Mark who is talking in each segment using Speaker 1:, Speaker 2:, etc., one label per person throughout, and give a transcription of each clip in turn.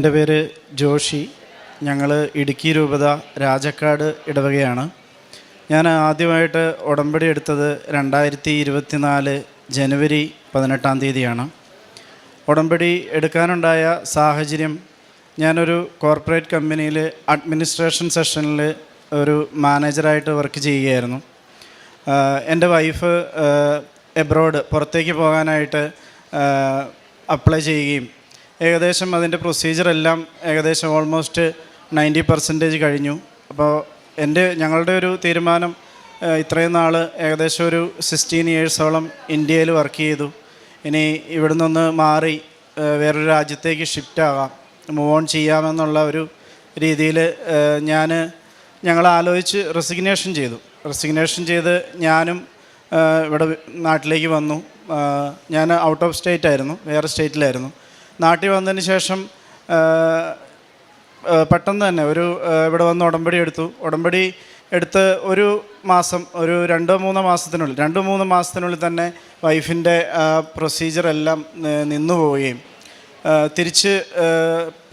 Speaker 1: എന്റെ പേര് ജോഷി. ഞങ്ങൾ ഇടുക്കി രൂപത രാജക്കാട് ഇടവകയാണ്. ഞാൻ ആദ്യമായിട്ട് ഉടമ്പടി എടുത്തത് രണ്ടായിരത്തി ഇരുപത്തിനാല് ജനുവരി പതിനെട്ടാം തീയതിയാണ്. ഉടമ്പടി എടുക്കാനുണ്ടായ സാഹചര്യം ഞാനൊരു കോർപ്പറേറ്റ് കമ്പനിയിൽ അഡ്മിനിസ്ട്രേഷൻ സെഷനിൽ ഒരു മാനേജറായിട്ട് വർക്ക് ചെയ്യുകയായിരുന്നു. എന്റെ വൈഫ് എബ്രോഡ് പുറത്തേക്ക് പോകാനായിട്ട് അപ്ലൈ ചെയ്യുകയും ഏകദേശം അതിന്റെ പ്രൊസീജിയർ എല്ലാം ഏകദേശം ഓൾമോസ്റ്റ് നയന്റി പെർസെന്റേജ് കഴിഞ്ഞു. അപ്പോൾ എന്റെ ഞങ്ങളുടെ ഒരു തീരുമാനം ഇത്രയും നാൾ ഏകദേശം ഒരു സിക്സ്റ്റീൻ ഇയേഴ്സോളം ഇന്ത്യയിൽ വർക്ക് ചെയ്തു. ഇനി ഇവിടെ നിന്ന് മാറി വേറൊരു രാജ്യത്തേക്ക് ഷിഫ്റ്റ് ആകാം മൂവ് ഓൺ ചെയ്യാമെന്നുള്ള ഒരു രീതിയിൽ ഞാൻ ഞങ്ങൾ ആലോചിച്ച് റെസിഗ്നേഷൻ ചെയ്തു. റെസിഗ്നേഷൻ ചെയ്ത് ഞാനും ഇവിടെ നാട്ടിലേക്ക് വന്നു. ഞാൻ ഔട്ട് ഓഫ് സ്റ്റേറ്റ് ആയിരുന്നു വേറെ സ്റ്റേറ്റിലായിരുന്നു നാട്ടിൽ വന്നതിന് ശേഷം പെട്ടെന്ന് തന്നെ ഒരു ഇവിടെ വന്ന് ഉടമ്പടി എടുത്തു. ഉടമ്പടി എടുത്ത് ഒരു മാസം ഒരു രണ്ടോ മൂന്നോ മാസത്തിനുള്ളിൽ രണ്ടോ മൂന്നോ മാസത്തിനുള്ളിൽ തന്നെ വൈഫിന്റെ പ്രൊസീജിയർ എല്ലാം നിന്നു പോവുകയും. തിരിച്ച്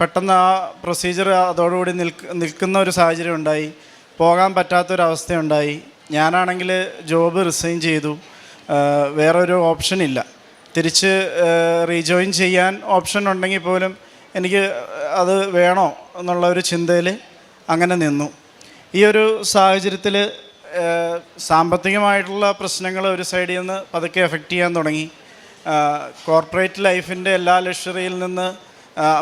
Speaker 1: പെട്ടെന്ന് ആ പ്രൊസീജിയർ അതോടുകൂടി നിൽക്ക് നിൽക്കുന്ന ഒരു സാഹചര്യം ഉണ്ടായി. പോകാൻ പറ്റാത്തൊരവസ്ഥയുണ്ടായി. ഞാനാണെങ്കിൽ ജോബ് റിസൈൻ ചെയ്തു. വേറൊരു ഓപ്ഷൻ ഇല്ല. തിരിച്ച് റീജോയിൻ ചെയ്യാൻ ഓപ്ഷൻ ഉണ്ടെങ്കിൽ പോലും എനിക്ക് അത് വേണോ എന്നുള്ള ഒരു ചിന്തയിൽ അങ്ങനെ നിന്നു. ഈ ഒരു സാഹചര്യത്തിൽ സാമ്പത്തികമായിട്ടുള്ള പ്രശ്നങ്ങൾ ഒരു സൈഡിൽ നിന്ന് പതുക്കെ എഫക്റ്റ് ചെയ്യാൻ തുടങ്ങി. കോർപ്പറേറ്റ് ലൈഫിന്റെ എല്ലാ ലക്ഷറിയിൽ നിന്ന്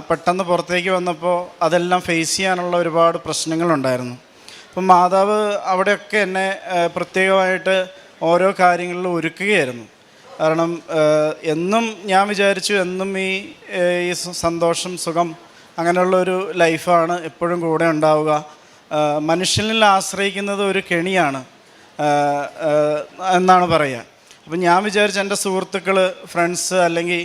Speaker 1: പെട്ടെന്ന് പുറത്തേക്ക് വന്നപ്പോൾ അതെല്ലാം ഫേസ് ചെയ്യാനുള്ള ഒരുപാട് പ്രശ്നങ്ങളുണ്ടായിരുന്നു അപ്പം മാതാവ് അവിടെയൊക്കെ എന്നെ പ്രത്യേകമായിട്ട് ഓരോ കാര്യങ്ങളിലും ഒരുക്കുകയായിരുന്നു. കാരണം എന്നും ഞാൻ വിചാരിച്ചു എന്നും ഈ ഈ സന്തോഷം സുഖം അങ്ങനെയുള്ള ഒരു ലൈഫാണ് എപ്പോഴും കൂടെ ഉണ്ടാവുക. മനുഷ്യനിൽ ആശ്രയിക്കുന്നത് ഒരു കെണിയാണ് എന്നാണ് പറയുക അപ്പം ഞാൻ വിചാരിച്ച എന്റെ സുഹൃത്തുക്കൾ ഫ്രണ്ട്സ് അല്ലെങ്കിൽ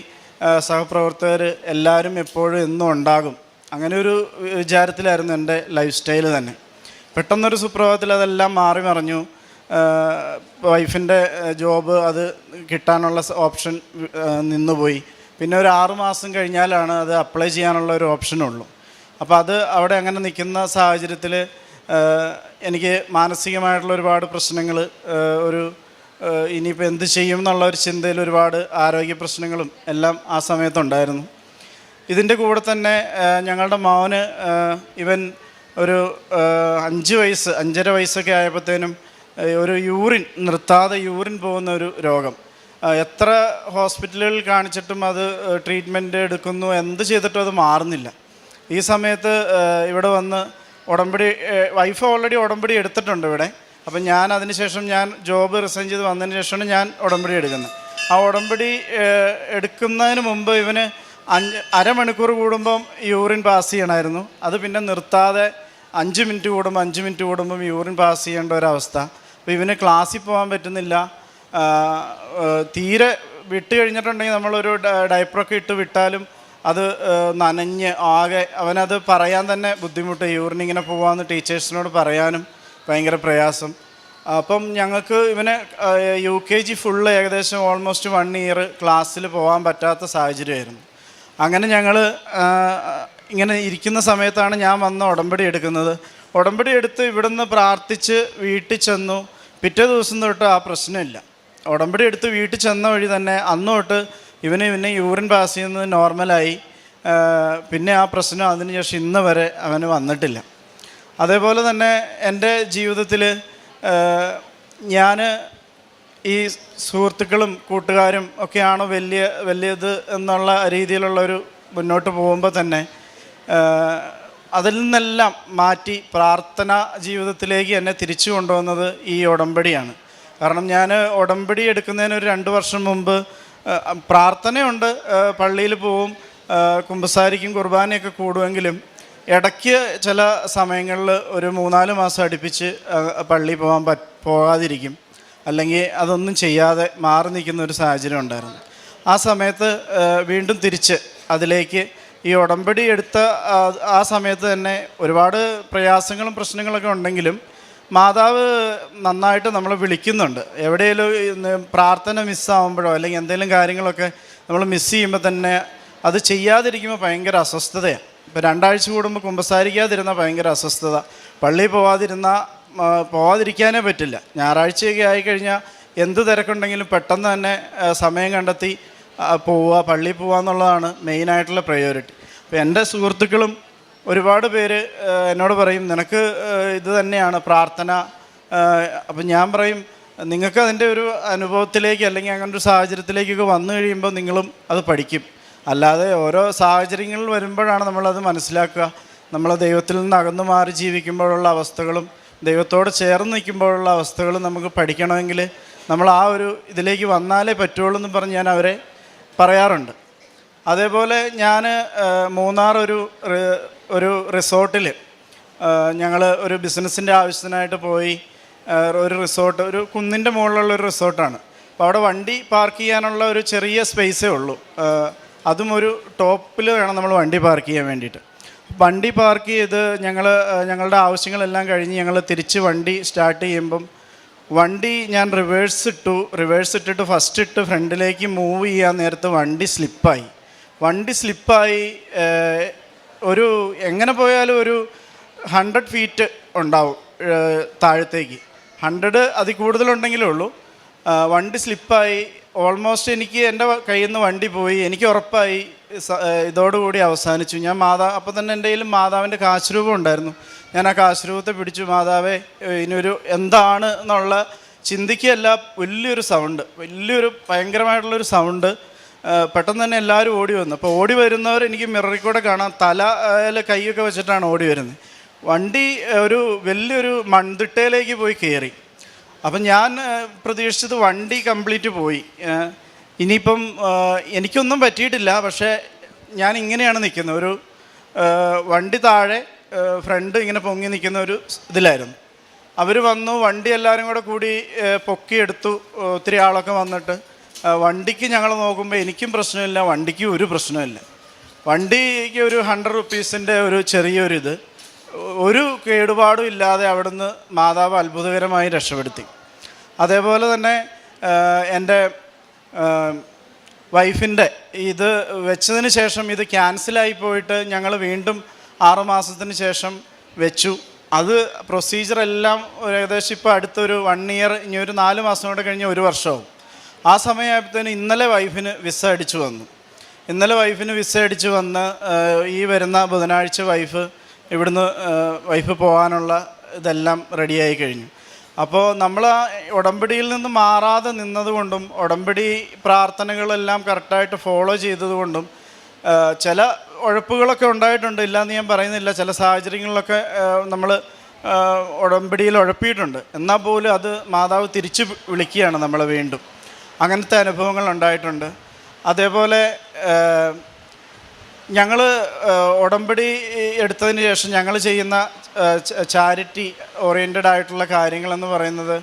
Speaker 1: സഹപ്രവർത്തകർ എല്ലാവരും എപ്പോഴും എന്നും ഉണ്ടാകും. അങ്ങനെ ഒരു വിചാരത്തിലായിരുന്നു എന്റെ ലൈഫ് സ്റ്റൈൽ തന്നെ. പെട്ടെന്നൊരു സുപ്രഭാതത്തിൽ അതെല്ലാം മാറി മറിഞ്ഞു. വൈഫിന്റെ ജോബ് അത് കിട്ടാനുള്ള ഓപ്ഷൻ നിന്നുപോയി. പിന്നെ ഒരു ആറു മാസം കഴിഞ്ഞാലാണ് അത് അപ്ലൈ ചെയ്യാനുള്ള ഒരു ഓപ്ഷനുള്ളൂ അപ്പോൾ അത് അവിടെ അങ്ങനെ നിൽക്കുന്ന സാഹചര്യത്തിൽ എനിക്ക് മാനസികമായിട്ടുള്ള ഒരുപാട് പ്രശ്നങ്ങൾ ഒരു ഇനിയിപ്പോൾ എന്ത് ചെയ്യും എന്നുള്ള ഒരു ചിന്തയിൽ ഒരുപാട് ആരോഗ്യ പ്രശ്നങ്ങളും എല്ലാം ആ സമയത്തുണ്ടായിരുന്നു. ഇതിന്റെ കൂടെ തന്നെ ഞങ്ങളുടെ മോന് ഇവൻ ഒരു അഞ്ച് വയസ്സ് അഞ്ചര വയസ്സൊക്കെ ആയപ്പോഴത്തേനും ഒരു യൂറിൻ നിർത്താതെ യൂറിൻ പോകുന്ന ഒരു രോഗം. എത്ര ഹോസ്പിറ്റലുകളിൽ കാണിച്ചിട്ടും അത് ട്രീറ്റ്മെന്റ് എടുക്കുന്നു എന്ത് ചെയ്തിട്ടും അത് മാറുന്നില്ല. ഈ സമയത്ത് ഇവിടെ വന്ന് ഉടമ്പടി വൈഫ് ഓൾറെഡി ഉടമ്പടി എടുത്തിട്ടുണ്ട് ഇവിടെ. അപ്പം ഞാൻ അതിനുശേഷം ഞാൻ ജോബ് റിസൈൻ ചെയ്ത് വന്നതിന് ശേഷമാണ് ഞാൻ ഉടമ്പടി എടുക്കുന്നത്. ആ ഉടമ്പടി എടുക്കുന്നതിന് മുമ്പ് ഇവന് അഞ്ച് അരമണിക്കൂർ കൂടുമ്പം യൂറിൻ പാസ് ചെയ്യണമായിരുന്നു. അത് പിന്നെ നിർത്താതെ അഞ്ച് മിനിറ്റ് കൂടുമ്പോൾ അഞ്ച് മിനിറ്റ് കൂടുമ്പം യൂറിൻ പാസ് ചെയ്യേണ്ട ഒരവസ്ഥ. അപ്പോൾ ഇവന് ക്ലാസ്സിൽ പോകാൻ പറ്റുന്നില്ല. തീരെ വിട്ട് കഴിഞ്ഞിട്ടുണ്ടെങ്കിൽ നമ്മളൊരു ഡയപ്പറൊക്കെ ഇട്ട് വിട്ടാലും അത് നനഞ്ഞ് ആകെ അവനത് പറയാൻ തന്നെ ബുദ്ധിമുട്ട്. യൂറിനിങ്ങനെ പോകാമെന്ന് ടീച്ചേഴ്സിനോട് പറയാനും ഭയങ്കര പ്രയാസം. അപ്പം ഞങ്ങൾക്ക് ഇവനെ യു കെ ജി ഫുള്ള് ഏകദേശം ഓൾമോസ്റ്റ് വൺ ഇയർ ക്ലാസ്സിൽ പോകാൻ പറ്റാത്ത സാഹചര്യമായിരുന്നു. അങ്ങനെ ഞങ്ങൾ ഇങ്ങനെ ഇരിക്കുന്ന സമയത്താണ് ഞാൻ വന്ന് ഉടമ്പടി എടുക്കുന്നത്. ഉടമ്പടി എടുത്ത് ഇവിടുന്ന് പ്രാർത്ഥിച്ച് വീട്ടിൽ ചെന്നു. പിറ്റേ ദിവസം തൊട്ട് ആ പ്രശ്നമില്ല. ഉടമ്പടി എടുത്ത് വീട്ടിൽ ചെന്ന വഴി തന്നെ അന്ന് തൊട്ട് ഇവന് പിന്നെ യൂറിൻ പാസ് ചെയ്യുന്നത് നോർമലായി. പിന്നെ ആ പ്രശ്നം അതിന് ശേഷം ഇന്ന് വരെ അവന് വന്നിട്ടില്ല. അതേപോലെ തന്നെ എന്റെ ജീവിതത്തിൽ ഞാൻ ഈ സുഹൃത്തുക്കളും കൂട്ടുകാരും ഒക്കെയാണ് വലിയ വലിയത് എന്നുള്ള രീതിയിലുള്ള ഒരു മുന്നോട്ട് പോകുമ്പോൾ തന്നെ അതിൽ നിന്നെല്ലാം മാറ്റി പ്രാർത്ഥന ജീവിതത്തിലേക്ക് എന്നെ തിരിച്ചു കൊണ്ടുവന്നത് ഈ ഉടമ്പടിയാണ്. കാരണം ഞാൻ ഉടമ്പടി എടുക്കുന്നതിന് ഒരു രണ്ട് വർഷം മുമ്പ് പ്രാർത്ഥനയുണ്ട് പള്ളിയിൽ പോവും കുമ്പസാരിക്കും കുർബാനയൊക്കെ കൂടുമെങ്കിലും ഇടയ്ക്ക് ചില സമയങ്ങളിൽ ഒരു മൂന്നാൽ മാസം അടുപ്പിച്ച് പള്ളി പോകാൻ പറ്റ പോകാതിരിക്കും. അല്ലെങ്കിൽ അതൊന്നും ചെയ്യാതെ മാറി നിൽക്കുന്ന ഒരു സാഹചര്യം ഉണ്ടായിരുന്നു. ആ സമയത്ത് വീണ്ടും തിരിച്ച് അതിലേക്ക് ഈ ഉടമ്പടി എടുത്ത ആ, സമയത്ത് തന്നെ ഒരുപാട് പ്രയാസങ്ങളും പ്രശ്നങ്ങളൊക്കെ ഉണ്ടെങ്കിലും മാതാവ് നന്നായിട്ട് നമ്മളെ വിളിക്കുന്നുണ്ട്. എവിടെയെങ്കിലും പ്രാർത്ഥന മിസ്സാവുമ്പോഴോ അല്ലെങ്കിൽ എന്തെങ്കിലും കാര്യങ്ങളൊക്കെ നമ്മൾ മിസ് ചെയ്യുമ്പോൾ തന്നെ അത് ചെയ്യാതിരിക്കുമ്പോൾ ഭയങ്കര അസ്വസ്ഥതയാണ്. ഇപ്പോൾ രണ്ടാഴ്ച കൂടുമ്പോൾ കുമ്പസാരിക്കാതിരുന്ന ഭയങ്കര അസ്വസ്ഥത. പള്ളിയിൽ പോവാതിരുന്ന പോവാതിരിക്കാനേ പറ്റില്ല. ഞായറാഴ്ചയൊക്കെ ആയിക്കഴിഞ്ഞാൽ എന്ത് തിരക്കുണ്ടെങ്കിലും പെട്ടെന്ന് തന്നെ സമയം കണ്ടെത്തി പോവുക പള്ളിയിൽ പോവുക എന്നുള്ളതാണ് മെയിനായിട്ടുള്ള പ്രയോറിറ്റി അപ്പോൾ എന്റെ സുഹൃത്തുക്കളും ഒരുപാട് പേര് എന്നോട് പറയും നിനക്ക് ഇത് തന്നെയാണ് പ്രാർത്ഥന. അപ്പം ഞാൻ പറയും നിങ്ങൾക്ക് അതിന്റെ ഒരു അനുഭവത്തിലേക്ക് അല്ലെങ്കിൽ അങ്ങനെ ഒരു സാഹചര്യത്തിലേക്കൊക്കെ വന്നു കഴിയുമ്പോൾ നിങ്ങളും അത് പഠിക്കും. അല്ലാതെ ഓരോ സാഹചര്യങ്ങളിൽ വരുമ്പോഴാണ് നമ്മളത് മനസ്സിലാക്കുക. നമ്മൾ ദൈവത്തിൽ നിന്ന് അകന്നു മാറി ജീവിക്കുമ്പോഴുള്ള അവസ്ഥകളും ദൈവത്തോട് ചേർന്ന് നിൽക്കുമ്പോഴുള്ള അവസ്ഥകളും നമുക്ക് പഠിക്കണമെങ്കിൽ നമ്മൾ ആ ഒരു ഇതിലേക്ക് വന്നാലേ പറ്റുള്ളൂ എന്ന് പറഞ്ഞ് ഞാൻ അവരെ പറയാറുണ്ട്. അതേപോലെ ഞാൻ മൂന്നാർ ഒരു ഒരു റിസോർട്ടിൽ ഞങ്ങൾ ഒരു ബിസിനസ്സിന്റെ ആവശ്യത്തിനായിട്ട് പോയി ഒരു റിസോർട്ട് ഒരു കുന്നിന്റെ മുകളിലുള്ള ഒരു റിസോർട്ടാണ്. അപ്പോൾ അവിടെ വണ്ടി പാർക്ക് ചെയ്യാനുള്ള ഒരു ചെറിയ സ്പേസേ ഉള്ളൂ. അതും ഒരു ടോപ്പിൽ വേണം നമ്മൾ വണ്ടി പാർക്ക് ചെയ്യാൻ വേണ്ടിയിട്ട്. വണ്ടി പാർക്ക് ചെയ്ത് ഞങ്ങൾ ഞങ്ങളുടെ ആവശ്യങ്ങളെല്ലാം കഴിഞ്ഞ് ഞങ്ങൾ തിരിച്ച് വണ്ടി സ്റ്റാർട്ട് ചെയ്യുമ്പം വണ്ടി ഞാൻ റിവേഴ്സ് ഇട്ടു. റിവേഴ്സ് ഇട്ടിട്ട് ഫസ്റ്റ് ഇട്ട് ഫ്രണ്ടിലേക്ക് മൂവ് ചെയ്യാൻ നേരത്ത് വണ്ടി സ്ലിപ്പായി വണ്ടി സ്ലിപ്പായി ഒരു എങ്ങനെ പോയാലും ഒരു ഹൺഡ്രഡ് ഫീറ്റ് ഉണ്ടാവും താഴത്തേക്ക്. ഹൺഡ്രഡ് അതിൽ കൂടുതലുണ്ടെങ്കിലേ ഉള്ളൂ. വണ്ടി സ്ലിപ്പായി ഓൾമോസ്റ്റ് എനിക്ക് എന്റെ കയ്യിൽ നിന്ന് വണ്ടി പോയി. എനിക്ക് ഉറപ്പായി. ഇതോടുകൂടി അവസാനിച്ചു. ഞാൻ മാതാ അപ്പം തന്നെ എന്റെ കയ്യിൽ മാതാവിന്റെ കാശുരൂപം ഉണ്ടായിരുന്നു. ഞാൻ ആ കാശുരൂപത്തെ പിടിച്ചു മാതാവേ ഇനിയൊരു എന്താണ് എന്നുള്ള ചിന്തിക്കുകയല്ല. വലിയൊരു സൗണ്ട് വലിയൊരു ഭയങ്കരമായിട്ടുള്ളൊരു സൗണ്ട്. പെട്ടെന്ന് തന്നെ എല്ലാവരും ഓടി വന്നു. അപ്പോൾ ഓടി വരുന്നവർ എനിക്ക് മിററിൽ കൂടെ കാണാം. തല ഏഹ്, കൈയൊക്കെ വെച്ചിട്ടാണ് ഓടി വരുന്നത്. വണ്ടി ഒരു വലിയൊരു മൺതിട്ടയിലേക്ക് പോയി കയറി. അപ്പം ഞാൻ പ്രതീക്ഷിച്ചത് വണ്ടി കംപ്ലീറ്റ് പോയി. ഇനിയിപ്പം എനിക്കൊന്നും പറ്റിയിട്ടില്ല. പക്ഷേ ഞാൻ ഇങ്ങനെയാണ് നിൽക്കുന്നത്. ഒരു വണ്ടി താഴെ ഫ്രണ്ട് ഇങ്ങനെ പൊങ്ങി നിൽക്കുന്ന ഒരു ഇതിലായിരുന്നു. അവർ വന്നു വണ്ടി എല്ലാവരും കൂടെ കൂടി പൊക്കിയെടുത്തു. ഒത്തിരി ആളൊക്കെ വന്നിട്ട്. വണ്ടിക്ക് ഞങ്ങൾ നോക്കുമ്പോൾ എനിക്കും പ്രശ്നമില്ല വണ്ടിക്കും ഒരു പ്രശ്നമില്ല. വണ്ടിക്ക് ഒരു ഹൺഡ്രഡ് റുപ്പീസിന്റെ ഒരു ചെറിയൊരിത് ഒരു കേടുപാടും ഇല്ലാതെ അവിടുന്ന് മാതാവ് അത്ഭുതകരമായി രക്ഷപ്പെടുത്തി. അതേപോലെ തന്നെ എന്റെ വൈഫിന്റെ ഇത് വെച്ചതിന് ശേഷം ഇത് ക്യാൻസലായി പോയിട്ട് ഞങ്ങൾ വീണ്ടും ആറ് മാസത്തിന് ശേഷം വെച്ചു. അത് പ്രൊസീജിയർ എല്ലാം ഏകദേശം ഇപ്പോൾ അടുത്തൊരു വൺ ഇയർ ഇനി ഒരു നാല് മാസം കൂടെ കഴിഞ്ഞ് ഒരു വർഷമാവും ആ സമയമായപ്പോഴത്തേന് ഇന്നലെ വൈഫിന് വിസ അടിച്ചു വന്നു. ഇന്നലെ വൈഫിന് വിസ അടിച്ചു വന്ന് ഈ വരുന്ന ബുധനാഴ്ച വൈഫ് ഇവിടുന്ന് വൈഫ് പോകാനുള്ള ഇതെല്ലാം റെഡിയായി കഴിഞ്ഞു. അപ്പോൾ നമ്മൾ ഉടമ്പടിയിൽ നിന്ന് മാറാതെ നിന്നതുകൊണ്ടും ഉടമ്പടി പ്രാർത്ഥനകളെല്ലാം കറക്റ്റായിട്ട് ഫോളോ ചെയ്തതുകൊണ്ടും ചില ഉഴപ്പുകളൊക്കെ ഉണ്ടായിട്ടുണ്ട്. ഇല്ലയെന്ന് ഞാൻ പറയുന്നില്ല. ചില സാഹചര്യങ്ങളിലൊക്കെ നമ്മൾ ഉടമ്പടിയിൽ ഉഴപ്പിയിട്ടുണ്ട് എന്നാൽ പോലും അത് മാതാവ് തിരിച്ച് വിളിക്കുകയാണ് നമ്മളെ വീണ്ടും. അങ്ങനത്തെ അനുഭവങ്ങൾ ഉണ്ടായിട്ടുണ്ട്. അതേപോലെ ഞങ്ങൾ ഉടമ്പടി എടുത്തതിന് ശേഷം ഞങ്ങൾ ചെയ്യുന്ന ചാരിറ്റി ഓറിയന്റഡ് ആയിട്ടുള്ള കാര്യങ്ങളെന്ന് പറയുന്നത്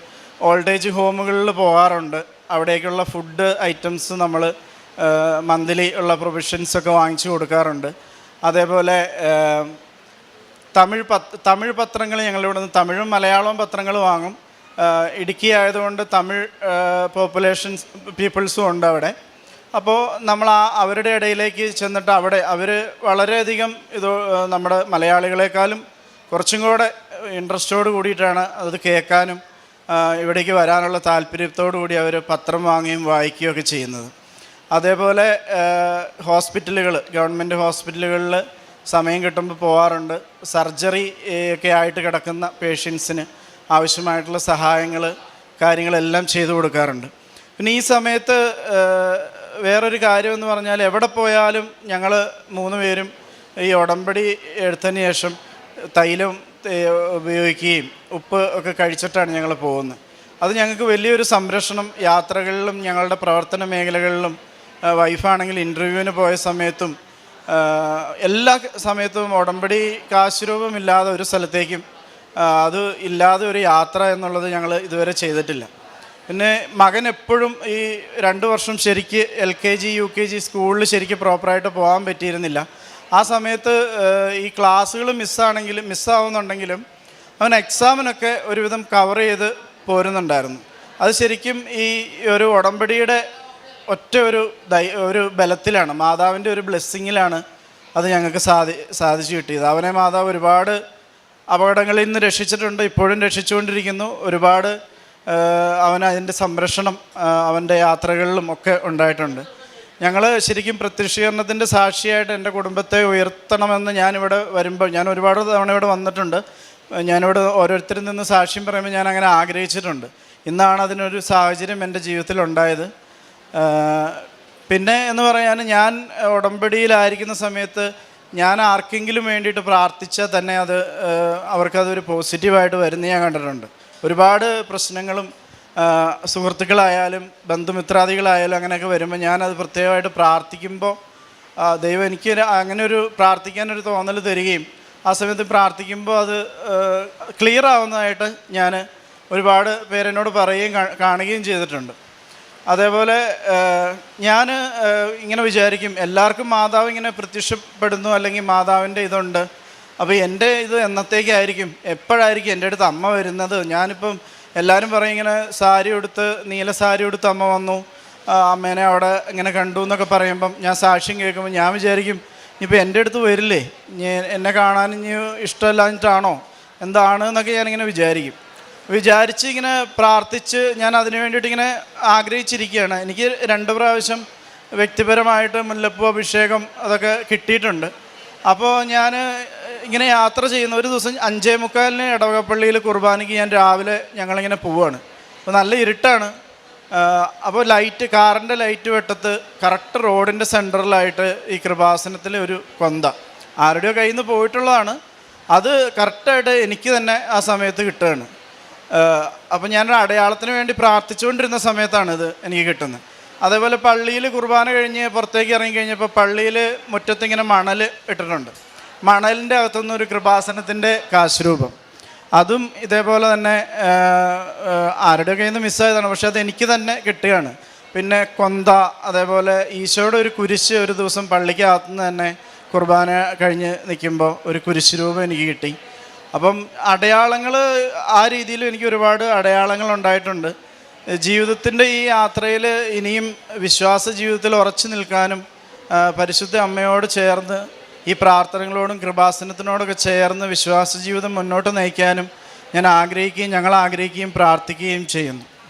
Speaker 1: ഓൾഡ് ഏജ് ഹോമുകളിൽ പോകാറുണ്ട്. അവിടേക്കുള്ള ഫുഡ് ഐറ്റംസ് നമ്മൾ മന്ത്ലി ഉള്ള പ്രൊവിഷൻസൊക്കെ വാങ്ങിച്ചു കൊടുക്കാറുണ്ട്. അതേപോലെ തമിഴ് പത്ത് തമിഴ് പത്രങ്ങൾ ഞങ്ങളിവിടെ നിന്ന് തമിഴും മലയാളവും പത്രങ്ങൾ വാങ്ങും. ഇടുക്കി ആയതുകൊണ്ട് തമിഴ് പോപ്പുലേഷൻസ് പീപ്പിൾസും ഉണ്ട് അവിടെ. അപ്പോൾ നമ്മൾ ആ അവരുടെ ഇടയിലേക്ക് ചെന്നിട്ട് അവിടെ അവർ വളരെയധികം ഇത് നമ്മുടെ മലയാളികളെക്കാളും കുറച്ചും കൂടെ ഇൻട്രസ്റ്റോട് കൂടിയിട്ടാണ് അത് കേൾക്കാനും ഇവിടേക്ക് വരാനുള്ള താല്പര്യത്തോടു കൂടി അവർ പത്രം വാങ്ങുകയും വായിക്കുകയൊക്കെ ചെയ്യുന്നത്. അതേപോലെ ഹോസ്പിറ്റലുകൾ ഗവൺമെന്റ് ഹോസ്പിറ്റലുകളിൽ സമയം കിട്ടുമ്പോൾ പോകാറുണ്ട് സർജറി ഒക്കെ ആയിട്ട് കിടക്കുന്ന പേഷ്യൻസിന് ആവശ്യമായിട്ടുള്ള സഹായങ്ങൾ കാര്യങ്ങളെല്ലാം ചെയ്തു കൊടുക്കാറുണ്ട്. പിന്നെ ഈ സമയത്ത് വേറൊരു കാര്യം എന്ന് പറഞ്ഞാൽ എവിടെ പോയാലും ഞങ്ങൾ മൂന്ന് പേരും ഈ ഉടമ്പടി എടുത്തതിന് ശേഷം തൈലം ഉപയോഗിക്കുകയും ഉപ്പ് ഒക്കെ കഴിച്ചിട്ടാണ് ഞങ്ങൾ പോകുന്നത്. അത് ഞങ്ങൾക്ക് വലിയൊരു സംരക്ഷണം യാത്രകളിലും ഞങ്ങളുടെ പ്രവർത്തന മേഖലകളിലും വൈഫാണെങ്കിൽ ഇന്റർവ്യൂവിന് പോയ സമയത്തും എല്ലാ സമയത്തും ഉടമ്പടി കാശുരൂപമില്ലാതെ ഒരു സ്ഥലത്തേക്കും അത് ഇല്ലാതെ ഒരു യാത്ര എന്നുള്ളത് ഞങ്ങൾ ഇതുവരെ ചെയ്തിട്ടില്ല. പിന്നെ മകൻ എപ്പോഴും ഈ രണ്ട് വർഷം ശരിക്ക് L K G U K G സ്കൂളിൽ ശരിക്ക് പ്രോപ്പറായിട്ട് പോകാൻ പറ്റിയിരുന്നില്ല. ആ സമയത്ത് ഈ ക്ലാസ്സുകൾ മിസ്സാണെങ്കിലും മിസ്സാവുന്നുണ്ടെങ്കിലും അവൻ എക്സാമിനൊക്കെ ഒരുവിധം കവർ ചെയ്ത് പോരുന്നുണ്ടായിരുന്നു. അത് ശരിക്കും ഈ ഒരു ഉടമ്പടിയുടെ ഒറ്റ ഒരു ഒരു ബലത്തിലാണ്. മാതാവിന്റെ ഒരു ബ്ലെസ്സിങ്ങിലാണ് അത് ഞങ്ങൾക്ക് സാധി സാധിച്ചു കിട്ടിയത്. അവനെ മാതാവ് ഒരുപാട് അപകടങ്ങളിൽ നിന്ന് രക്ഷിച്ചിട്ടുണ്ട് ഇപ്പോഴും രക്ഷിച്ചുകൊണ്ടിരിക്കുന്നു. ഒരുപാട് അവൻ അതിന്റെ സംരക്ഷണം അവന്റെ യാത്രകളിലും ഒക്കെ ഉണ്ടായിട്ടുണ്ട്. ഞങ്ങൾ ശരിക്കും പ്രത്യക്ഷീകരണത്തിന്റെ സാക്ഷിയായിട്ട് എന്റെ കുടുംബത്തെ ഉയർത്തണമെന്ന് ഞാനിവിടെ വരുമ്പോൾ ഞാൻ ഒരുപാട് തവണ ഇവിടെ വന്നിട്ടുണ്ട്. ഞാനിവിടെ ഓരോരുത്തരിൽ നിന്ന് സാക്ഷ്യം പറയുമ്പോൾ ഞാൻ അങ്ങനെ ആഗ്രഹിച്ചിട്ടുണ്ട്. ഇന്നാണ് അതിനൊരു സാഹചര്യം എന്റെ ജീവിതത്തിൽ ഉണ്ടായത്. പിന്നെ എന്ന് പറയാൻ ഞാൻ ഉടമ്പടിയിലായിരിക്കുന്ന സമയത്ത് ഞാൻ ആർക്കെങ്കിലും വേണ്ടിയിട്ട് പ്രാർത്ഥിച്ചാൽ തന്നെ അത് അവർക്കതൊരു പോസിറ്റീവായിട്ട് വരുന്ന ഞാൻ കണ്ടിട്ടുണ്ട്. ഒരുപാട് പ്രശ്നങ്ങളും സുഹൃത്തുക്കളായാലും ബന്ധുമിത്രാദികളായാലും അങ്ങനെയൊക്കെ വരുമ്പോൾ ഞാനത് പ്രത്യേകമായിട്ട് പ്രാർത്ഥിക്കുമ്പോൾ ദൈവം എനിക്ക് അങ്ങനെ ഒരു പ്രാർത്ഥിക്കാനൊരു തോന്നൽ തരികയും ആ സമയത്ത് പ്രാർത്ഥിക്കുമ്പോൾ അത് ക്ലിയർ ആവുന്നതായിട്ട് ഞാൻ ഒരുപാട് പേരെന്നോട് പറയുകയും കാണുകയും ചെയ്തിട്ടുണ്ട്. അതേപോലെ ഞാൻ ഇങ്ങനെ വിചാരിക്കും എല്ലാവർക്കും മാതാവ് ഇങ്ങനെ പ്രത്യക്ഷപ്പെടുന്നു അല്ലെങ്കിൽ മാതാവിന്റെ ഇതുണ്ട് അപ്പോൾ എന്റെ ഇത് എന്നത്തേക്കായിരിക്കും? എപ്പോഴായിരിക്കും എന്റെ അടുത്ത് അമ്മ വരുന്നത്? ഞാനിപ്പം എല്ലാവരും പറയും ഇങ്ങനെ സാരി ഉടുത്ത് നീല സാരി ഉടുത്ത് അമ്മ വന്നു. അമ്മേനെ അവിടെ ഇങ്ങനെ കണ്ടു എന്നൊക്കെ പറയുമ്പം ഞാൻ സാക്ഷ്യം കേൾക്കുമ്പോൾ ഞാൻ വിചാരിക്കും ഇനിയിപ്പോൾ എന്റെ അടുത്ത് വരില്ലേ? എന്നെ കാണാൻ ഇനി ഇഷ്ടമല്ലാഞ്ഞിട്ടാണോ? എന്താണ് എന്നൊക്കെ ഞാനിങ്ങനെ വിചാരിക്കും. വിചാരിച്ച് ഇങ്ങനെ പ്രാർത്ഥിച്ച് ഞാൻ അതിനു വേണ്ടിയിട്ട് ഇങ്ങനെ ആഗ്രഹിച്ചിരിക്കുകയാണ്. എനിക്ക് രണ്ട് പ്രാവശ്യം വ്യക്തിപരമായിട്ട് മുല്ലപ്പൂ അഭിഷേകം അതൊക്കെ കിട്ടിയിട്ടുണ്ട്. അപ്പോൾ ഞാൻ ഇങ്ങനെ യാത്ര ചെയ്യുന്ന ഒരു ദിവസം അഞ്ചേ മുക്കാലിന് ഇടവകപ്പള്ളിയിൽ കുർബാനയ്ക്ക് ഞാൻ രാവിലെ ഞങ്ങളിങ്ങനെ പോവുകയാണ് അപ്പോൾ നല്ല ഇരുട്ടാണ്. അപ്പോൾ ലൈറ്റ് കാറിന്റെ ലൈറ്റ് വെട്ടത്ത് കറക്റ്റ് റോഡിന്റെ സെന്ററിലായിട്ട് ഈ കൃപാസനത്തിലെ ഒരു കൊന്ത. ആരുടെയോ കയ്യിൽ നിന്ന് പോയിട്ടുള്ളതാണ്. അത് കറക്റ്റായിട്ട് എനിക്ക് തന്നെ ആ സമയത്ത് കിട്ടുകയാണ്. അപ്പം ഞാനൊരു അടയാളത്തിന് വേണ്ടി പ്രാർത്ഥിച്ചുകൊണ്ടിരുന്ന സമയത്താണ് ഇത് എനിക്ക് കിട്ടുന്നത്. അതേപോലെ പള്ളിയിൽ കുർബാന കഴിഞ്ഞ് പുറത്തേക്ക് ഇറങ്ങി കഴിഞ്ഞപ്പോൾ പള്ളിയിൽ മുറ്റത്തിങ്ങനെ മണൽ ഇട്ടിട്ടുണ്ട്. മണലിന്റെ അകത്തുനിന്ന് ഒരു കൃപാസനത്തിന്റെ കാശുരൂപം. അതും ഇതേപോലെ തന്നെ ആരുടെ കയ്യിൽ നിന്ന് മിസ്സായതാണ് പക്ഷെ അത് എനിക്ക് തന്നെ കിട്ടുകയാണ്. പിന്നെ കൊന്ത അതേപോലെ ഈശോയുടെ ഒരു കുരിശ് ഒരു ദിവസം പള്ളിക്കകത്തുനിന്ന് തന്നെ കുർബാന കഴിഞ്ഞ് നിൽക്കുമ്പോൾ ഒരു കുരിശ് രൂപം എനിക്ക് കിട്ടി. അപ്പം അടയാളങ്ങൾ ആ രീതിയിൽ എനിക്ക് ഒരുപാട് അടയാളങ്ങൾ ഉണ്ടായിട്ടുണ്ട്. ജീവിതത്തിന്റെ ഈ യാത്രയിൽ ഇനിയും വിശ്വാസ ജീവിതത്തിൽ ഉറച്ചു നിൽക്കാനും പരിശുദ്ധ അമ്മയോട് ചേർന്ന് ഈ പ്രാർത്ഥനകളോടും കൃപാസനത്തിനോടൊക്കെ ചേർന്ന് വിശ്വാസ ജീവിതം മുന്നോട്ട് നയിക്കാനും ഞാൻ ആഗ്രഹിക്കുകയും ഞങ്ങൾ ആഗ്രഹിക്കുകയും പ്രാർത്ഥിക്കുകയും ചെയ്യുന്നു.